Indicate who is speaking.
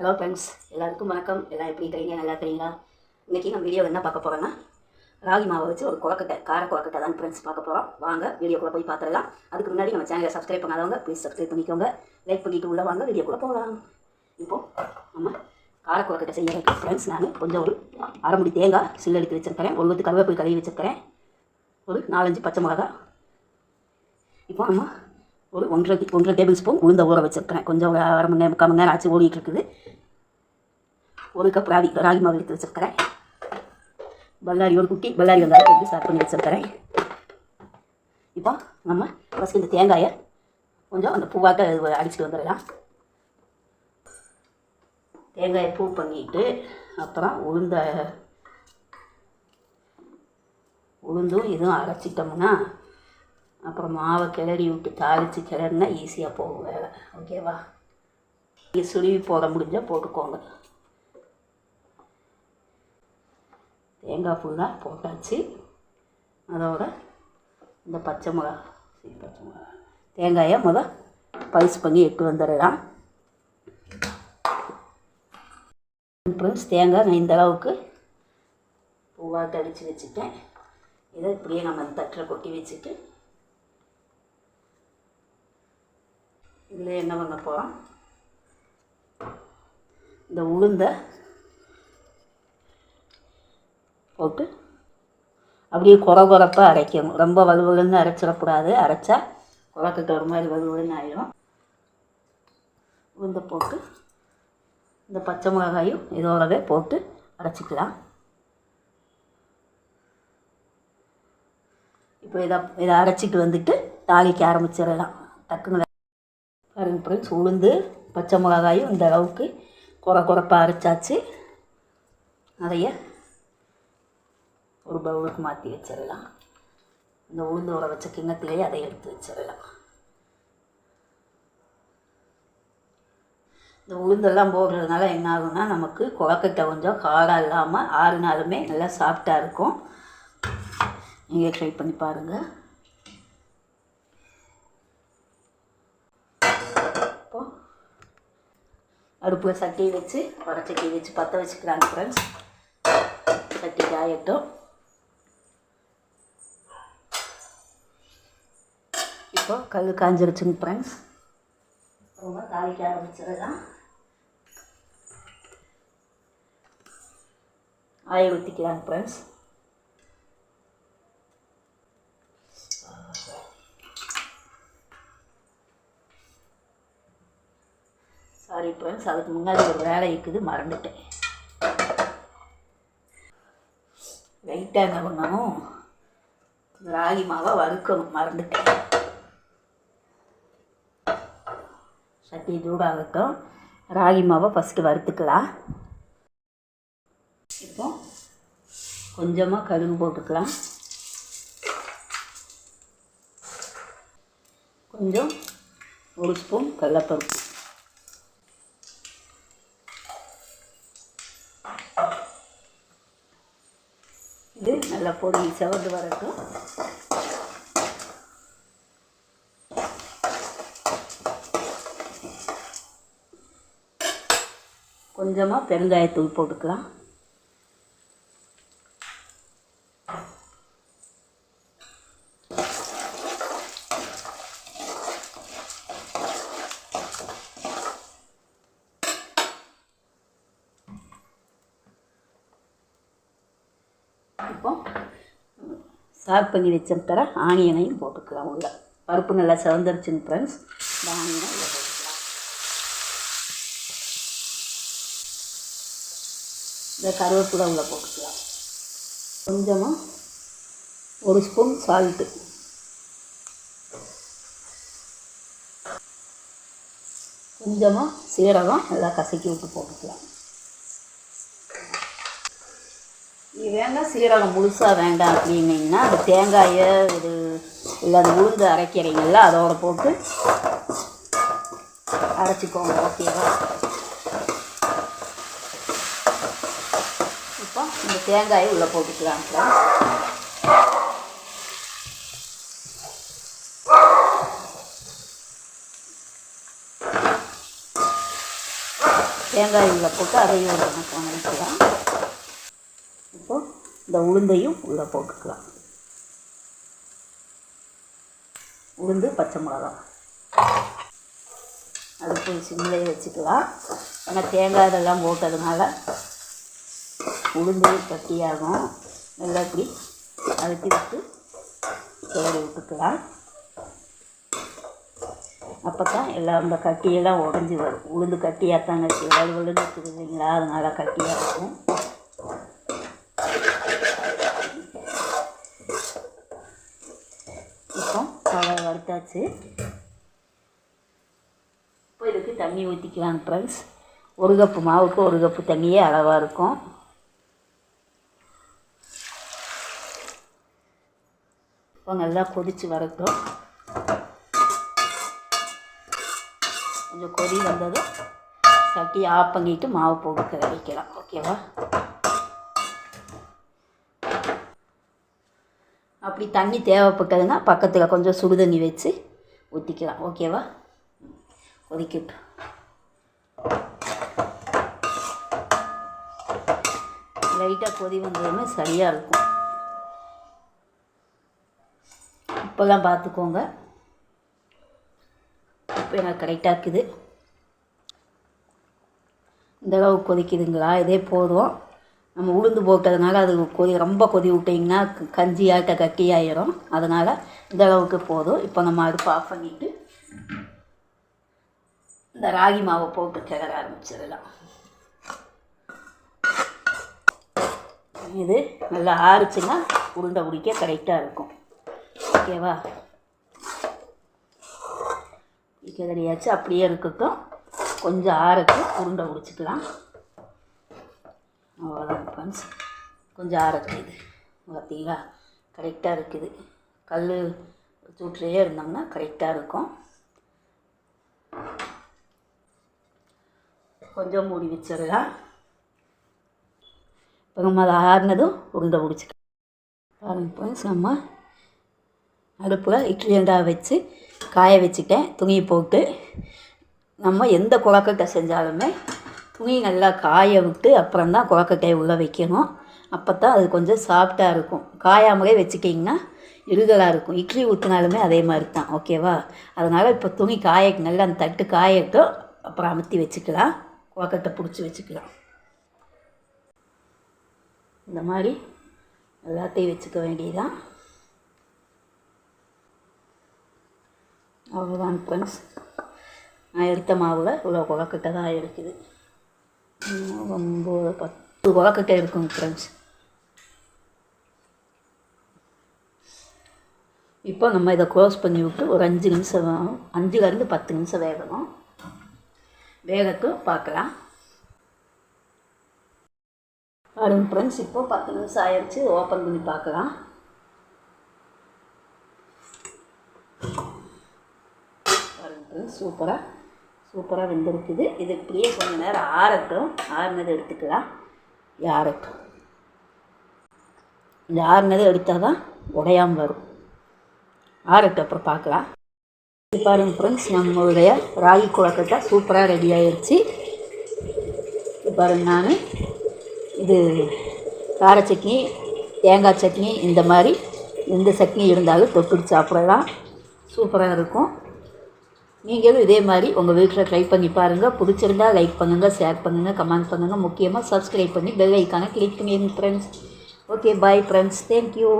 Speaker 1: Hello friends எல்லாருக்கும் வணக்கம். எல்லாம் எப்படி இருக்கிறீங்க நல்லா இருக்கிறீங்களா இன்றைக்கி நம்ம வீடியோ என்ன பார்க்க போகிறோன்னா ராகி மாவை வச்சு ஒரு குழக்கட்டை கார குழக்கட்டை தான் ஃப்ரெண்ட்ஸ் பார்க்க போகிறோம் வாங்க வீடியோக்குள்ளே போய் பார்த்துடலாம். அதுக்கு முன்னாடி நம்ம சேனலை சப்ஸ்கிரைப் பண்ணாதவங்க ப்ளீஸ் சப்ஸ்கிரைப் பண்ணிக்கோங்க. லைக் பண்ணிட்டு உள்ளே வாங்க வீடியோக்குள்ளே போகலாம். இப்போது நம்ம கார குழக்கட்டை செய்யறதுக்கு ஃப்ரெண்ட்ஸ் நான் கொஞ்சம் ஒரு அரைமுடி தேங்காய் சில்லு எடுத்து வச்சுருக்கிறேன். ஒரு வித்து கருவேப்பிலை கழுவி வச்சுருக்கிறேன். ஒரு நாலஞ்சு பச்சை மிளகாய் இப்போ நம்ம ஒரு ஒன்றரை ஒன்றரை டேபிள் ஸ்பூன் உளுந்த ஊற வச்சுருக்கிறேன். கொஞ்சம் ஒரு அரை மணி நேரம் முக்கால் மணி நேரம் ஆச்சு ஓடிட்டு இருக்குது. ஒரு கப் ராகி ராகி மாவு எடுத்து வச்சுருக்கிறேன். பல்லாரி ஒரு குட்டி பல்லாரி வெங்காயம் எடுத்து ஸ்டார்ட் பண்ணி வச்சுருக்கிறேன். இப்போ நம்ம ஃபஸ்ட் இந்த தேங்காயை கொஞ்சம் அந்த பூவாக்க அடிச்சுட்டு வந்துடலாம். தேங்காயை பூ பண்ணிட்டு அப்புறம் உளுந்த உளுந்தும் இதுவும் அரைச்சிட்டோம்னா அப்புறம் மாவை கிளறி விட்டு தாளித்து கிளறினா ஈஸியாக போகும் வேலை. ஓகேவா நீங்கள் சுருவி போட முடிஞ்சால் போட்டுக்கோங்க. தேங்காய் ஃபுல்லாக போட்டாச்சு. அதோட இந்த பச்சை மிளகா சரி, பச்சை மிளகா. தேங்காயை முத பல்ஸ் பண்ணி எட்டு வந்துடலாம். ஃப்ரெண்ட்ஸ் தேங்காய் நான் இந்த அளவுக்கு பூவாக தடித்து வச்சுட்டேன். இதை இப்படியே நம்ம அந்த தட்டில் கொட்டி வச்சுட்டு இதில் என்ன பண்ண போகிறோம் இந்த உளுந்தை போட்டு அப்படியே குறை குறைப்பாக அரைக்கணும். ரொம்ப வலுவலுன்னு அரைச்சிடக்கூடாது. அரைச்சா குழக்கட்டு ஒரு மாதிரி வலுவலுன்னு ஆயிடும் உளுந்தை போட்டு இந்த பச்சை மிளகாயும் இதோடவே போட்டு அரைச்சிக்கலாம். இப்போ இதை இதை அரைச்சிட்டு வந்துட்டு தாளிக்க ஆரம்பிச்சிடலாம். டக்குன்னு பாருங்க ஃப்ரெண்ட்ஸ் உளுந்து பச்சை மிளகாயும் இந்த அளவுக்கு குறை குறைப்பாக அரைச்சாச்சு. நிறைய ஒரு பவுலுக்கு மாற்றி வச்சிடலாம். இந்த உளுந்து ஊற வச்ச கிண்ணத்துலேயே அதை எடுத்து வச்சிடலாம். இந்த உளுந்தெல்லாம் போடுறதுனால என்ன ஆகும்னா நமக்கு குழக்கட்டை கொஞ்சம் காரம் இல்லாமல் ஆறு நாளுமே நல்லா சாஃப்டாக இருக்கும். நீங்கள் ட்ரை பண்ணி பாருங்கள் இப்போ அடுப்பில் சட்டியை வச்சு வடச்சட்டி வச்சு பற்ற வச்சுக்கிறாங்க ஃப்ரெண்ட்ஸ் சட்டி காயட்டும். இப்போ கல் காஞ்சிருச்சுங்க ஃப்ரெண்ட்ஸ் ரொம்ப தாளிக்க ஆரம்பிச்சிடலாம். ஆயில் ஊற்றிக்கலாங்க ஃப்ரெண்ட்ஸ் சாரி ஃப்ரெண்ட்ஸ் அதுக்கு முன்னாடி ஒரு வேலை இருக்குது மறந்துட்டேன். லைட்டாக என்ன பண்ணணும் ராகி மாவை வறுக்கணும் மறந்துட்டேன். சட்டி சூடாகட்டும். ராகி மாவை ஃபஸ்ட்டு வறுத்துக்கலாம். இப்போ கொஞ்சமாக கடுகு போட்டுக்கலாம். கொஞ்சம் ஒரு ஸ்பூன் கடலப்பருப்பு. இது நல்லா பொடி செவந்து வரட்டும். கொஞ்சமாக பெருங்காயத்தூள் போட்டுக்கலாம். இப்போ சாப் பண்ணி வச்சிருக்கிற ஆனியனையும் போட்டுக்கலாம் உள்ள. பருப்பு நல்லா செவந்துருச்சுங்க ஃப்ரெண்ட்ஸ் இந்த ஆனியன் உள்ள போட்டுக்கலாம் இந்த கருவேப்பிலை உள்ள போட்டுக்கலாம். கொஞ்சமாக ஒரு ஸ்பூன் சால்ட்டு கொஞ்சமாக சீரகம் நல்லா கசக்கி விட்டு போட்டுக்கலாம். இது வேண்டாம் சீரகம் முழுசாக வேண்டாம் அப்படின்னீங்கன்னா அந்த தேங்காயை ஒரு இல்லை அந்த உளுந்து அரைக்கிறீங்களா அதோட போட்டு அரைச்சிக்கோங்க ஓகேவா இப்போ இந்த தேங்காயை உள்ளே போட்டுக்கலாம் ஃப்ரெண்ட்ஸ் தேங்காய் உள்ளே போட்டு அதையும் ஒரு வணக்கம் இப்போ இந்த உளுந்தையும் உள்ளே போட்டுக்கலாம். உளுந்து பச்சை மிளகா. அடுப்பு சிம்மிலே வச்சுக்கலாம். ஏன்னா தேங்காய் இதெல்லாம் போட்டதுனால உளுந்து கட்டியாகும் நல்லா இப்படி அழுத்தி விட்டு கிளறி விட்டுக்கலாம். அப்போ தான் எல்லாம் அந்த கட்டியெல்லாம் உடஞ்சி வரும். உளுந்து கட்டியாக தாங்க இருக்குது வலுவலுன்னு இருக்குது இல்லைங்களா அதனால் கட்டியாக இருக்கும். இப்போ தலை வறுத்தாச்சு. இப்போ இதுக்கு தண்ணி ஊற்றிக்கலாம் ஃப்ரெண்ட்ஸ் ஒரு கப்பு மாவுக்கு ஒரு கப்பு தண்ணியே அளவாக இருக்கும். இப்போ நல்லா கொதித்து வரட்டும். கொஞ்சம் கொதி வந்ததும் சட்டி ஆஃப் பண்ணிட்டு மாவு போட்டு வைக்கலாம். ஓகேவா? அப்படி தண்ணி தேவைப்பட்டதுன்னா பக்கத்தில் கொஞ்சம் சுடு தண்ணி வச்சு ஊற்றிக்கலாம் ஓகேவா? கொதிக்கட்டும். லைட்டாக கொதி வந்ததுமே சரியாக இருக்கும். இப்போல்லாம் பார்த்துக்கோங்க. இப்போ எனக்கு கரெக்டாக இருக்குது. இந்த அளவு கொதிக்குதுங்களா? இதே போதும். நம்ம உளுந்து போட்டதுனால அது கொதி ரொம்ப கொதி விட்டிங்கன்னா கஞ்சி ஆட்ட கட்டி ஆயிரும். அதனால் இந்த அளவுக்கு போதும். இப்போ நம்ம அடுப்பு ஆஃப் பண்ணிவிட்டு இந்த ராகி மாவை போட்டு கிளற ஆரம்பிச்சிடலாம். இது நல்லா ஆறுச்சுன்னா உருண்டை பிடிக்க கரெக்டாக இருக்கும். ஓகேவா? கிளறியாச்சு அப்படியே இருக்கட்டும். கொஞ்சம் ஆறட்டும் உருண்டை பிடிச்சிக்கலாம் அவ்வளோதான் ஃப்ரெண்ட்ஸ் கொஞ்சம் ஆறட்டும் இது. பார்த்தீங்களா? கரெக்டாக இருக்குது. கல் சூட்லேயே இருந்தோம்னா கரெக்டாக இருக்கும். கொஞ்சம் மூடி வச்சிடலாம். இப்போ நம்ம அதை ஆறுனதும் உருண்டை பிடிச்சிக்கலாம் பாருங்க ஃப்ரெண்ட்ஸ் நம்ம அடுப்பில் இட்லி அண்டா வச்சு காய வச்சுட்டேன். துணி போட்டு நம்ம எந்த குழக்கட்டை செஞ்சாலுமே துணி நல்லா காய விட்டு அப்புறம் தான் குழக்கட்டையை உள்ளே வைக்கணும். அப்போ தான் அது கொஞ்சம் சாஃப்டாக இருக்கும். காயாமலே வச்சுக்கிங்கன்னா இருகலாக இருக்கும். இட்லி ஊற்றினாலுமே அதே மாதிரி தான் ஓகேவா அதனால் இப்போ துணி காய நல்லா அந்த தட்டு காயட்டும். அப்புறம் அமுத்தி வச்சுக்கலாம். குழக்கட்டை பிடிச்சி வச்சுக்கலாம். இந்த மாதிரி எல்லாத்தையும் வச்சுக்க வேண்டியதான் அவ்வளோதான் ஃப்ரெண்ட்ஸ் நான் எடுத்த மாவில் இவ்வளோ குழக்கிட்ட தான் இருக்குது. ரொம்ப ஒம்பது பத்து குழக்கட்டை இருக்கும் ஃப்ரெண்ட்ஸ் இப்போ நம்ம இதை க்ளோஸ் பண்ணி விட்டு ஒரு அஞ்சு நிமிஷம் அஞ்சுலேருந்து பத்து நிமிஷம் வேகணும். வேகட்டும் பார்க்கலாம். பாருங்க ஃப்ரெண்ட்ஸ் இப்போ பத்து நிமிஷம் ஆயிடுச்சு. ஓப்பன் பண்ணி பார்க்கலாம் பாருங்க ஃப்ரெண்ட்ஸ் சூப்பராக சூப்பராக வெந்திருக்குது. இது இப்படியே கொஞ்ச நேரம் ஆறட்டும். ஆறுனது எடுத்துக்கலாம். யாரட்டும் ஆறட்டும் இந்த ஆறுனது எடுத்தால் தான் உடையாமல் வரும். ஆறட்டும் அப்புறம் பார்க்கலாம். பாருங்க ஃப்ரெண்ட்ஸ் நம்மளுடைய ராகி குழக்கட்டை சூப்பராக ரெடி ஆயிடுச்சு பாருங்க நான். இது கார சட்னி தேங்காய் சட்னி இந்த மாதிரி எந்த சட்னி இருந்தாலும் தொட்டுட்டு சாப்பிடலாம். சூப்பராக இருக்கும். நீங்களும் இதே மாதிரி உங்கள் வீட்டில் ட்ரை பண்ணி பாருங்கள் பிடிச்சிருந்தால் லைக் பண்ணுங்கள் ஷேர் பண்ணுங்கள் கமெண்ட் பண்ணுங்கள் முக்கியமாக சப்ஸ்கிரைப் பண்ணி பெல் ஐக்கானை கிளிக் பண்ணிடுங்க friends okay bye friends thank you